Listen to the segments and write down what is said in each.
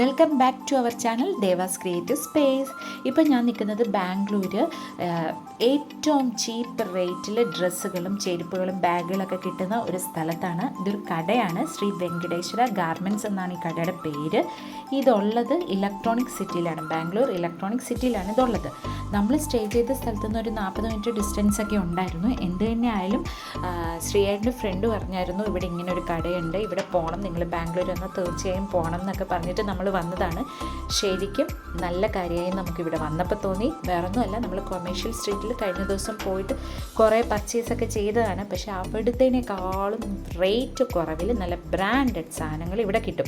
Welcome back to our channel Devas creative space ഇപ്പം ഞാൻ നിൽക്കുന്നത് ബാംഗ്ലൂർ ഏറ്റവും ചീപ്പ് റേറ്റിൽ ഡ്രസ്സുകളും ചെരുപ്പുകളും ബാഗുകളൊക്കെ കിട്ടുന്ന ഒരു സ്ഥലത്താണ്. ഇതൊരു കടയാണ്. ശ്രീ വെങ്കടേശ്വര ഗാർമെന്റ്സ് എന്നാണ് ഈ കടയുടെ പേര്. ഇതുള്ളത് ഇലക്ട്രോണിക് സിറ്റിയിലാണ് ബാംഗ്ലൂർ ഇലക്ട്രോണിക് സിറ്റിയിലാണ് ഇതുള്ളത്. നമ്മൾ സ്റ്റേ ചെയ്ത സ്ഥലത്തു നിന്ന് ഒരു നാൽപ്പത് മിനിറ്റ് ഡിസ്റ്റൻസ് ഒക്കെ ഉണ്ടായിരുന്നു. എന്ത് തന്നെ ആയാലും ശ്രീയേട്ടന്റെ ഫ്രണ്ട് പറഞ്ഞായിരുന്നു ഇവിടെ ഇങ്ങനെ ഒരു കടയുണ്ട്. ഇവിടെ പോകണം നിങ്ങൾ ബാംഗ്ലൂർ വന്നാൽ തീർച്ചയായും പോകണം എന്നൊക്കെ പറഞ്ഞിട്ട് നമ്മൾ വന്നതാണ്. ശരിക്കും നല്ല കാര്യമായി നമുക്കിവിടെ വന്നപ്പോൾ തോന്നി. വേറൊന്നുമല്ല നമ്മൾ കൊമേഴ്ഷ്യൽ സ്ട്രീറ്റിൽ കഴിഞ്ഞ ദിവസം പോയിട്ട് കുറേ പർച്ചേസ് ഒക്കെ ചെയ്തതാണ്. പക്ഷേ അവിടുത്തേനേക്കാളും റേറ്റ് കുറവിൽ നല്ല ബ്രാൻഡഡ് സാധനങ്ങൾ ഇവിടെ കിട്ടും.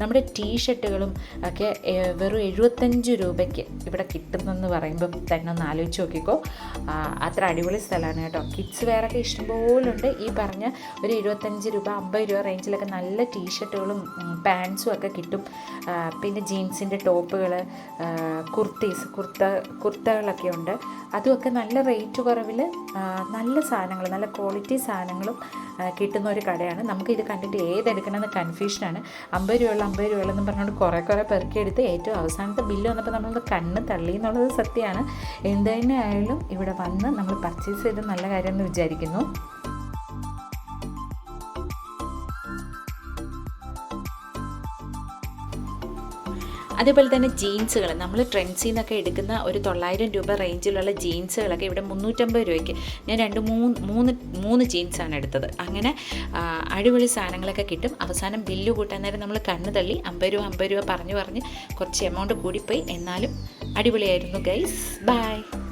നമ്മുടെ ടീഷർട്ടുകളും ഒക്കെ വെറും എഴുപത്തഞ്ച് രൂപയ്ക്ക് ഇവിടെ കിട്ടുന്നെന്ന് പറയുമ്പോൾ തന്നെ ഒന്ന് ആലോചിച്ച് നോക്കിക്കോ. അത്ര അടിപൊളി സ്ഥലമാണ് കേട്ടോ. കിഡ്സ് വെയറൊക്കെ ഇഷ്ടംപോലുണ്ട്. ഈ പറഞ്ഞ ഒരു ഇരുപത്തഞ്ച് രൂപ അമ്പത് രൂപ റേഞ്ചിലൊക്കെ നല്ല ടീഷർട്ടുകളും പാൻസും ഒക്കെ കിട്ടും. പിന്നെ ജീൻസിന്റെ ടോപ്പുകൾ കുർത്തീസ് കുർത്ത കുർത്തകളൊക്കെ ഉണ്ട്. അതുമൊക്കെ നല്ല റേറ്റ് കുറവിൽ നല്ല സാധനങ്ങൾ നല്ല ക്വാളിറ്റി സാധനങ്ങളും കിട്ടുന്ന ഒരു കടയാണ്. നമുക്ക് ഇത് കണ്ടിട്ട് ഏതെടുക്കണമെന്ന് കൺഫ്യൂഷനാണ് അമ്പത് രൂപയുള്ള അമ്പത് രൂപയുള്ളെന്ന് പറഞ്ഞുകൊണ്ട് കുറേ കുറേ പെറുക്കിയെടുത്ത് ഏറ്റവും അവസാനത്തെ ബില്ല് വന്നപ്പോൾ നമ്മൾ കണ്ണ് തള്ളി എന്നുള്ളത് സത്യമാണ്. എന്ത് തന്നെ ആയാലും ഇവിടെ വന്ന് നമ്മൾ പർച്ചേസ് ചെയ്ത് നല്ല കാര്യമെന്ന് വിചാരിക്കുന്നു. അതേപോലെ തന്നെ ജീൻസുകൾ നമ്മൾ ട്രെൻഡ്സിൽ നിന്നൊക്കെ എടുക്കുന്ന ഒരു തൊള്ളായിരം രൂപ റേഞ്ചിലുള്ള ജീൻസുകളൊക്കെ ഇവിടെ മുന്നൂറ്റമ്പത് രൂപയ്ക്ക് ഞാൻ രണ്ട് മൂന്ന് മൂന്ന് മൂന്ന് ജീൻസാണ് എടുത്തത്. അങ്ങനെ അടിപൊളി സാധനങ്ങളൊക്കെ കിട്ടും. അവസാനം ബില്ല് കൂട്ടാൻ നേരം നമ്മൾ കണ്ണ് തള്ളി അമ്പത് രൂപ അമ്പത് രൂപ പറഞ്ഞു പറഞ്ഞ് കുറച്ച് എമൗണ്ട് കൂടിപ്പോയി. എന്നാലും അടിപൊളിയായിരുന്നു ഗൈസ് ബൈ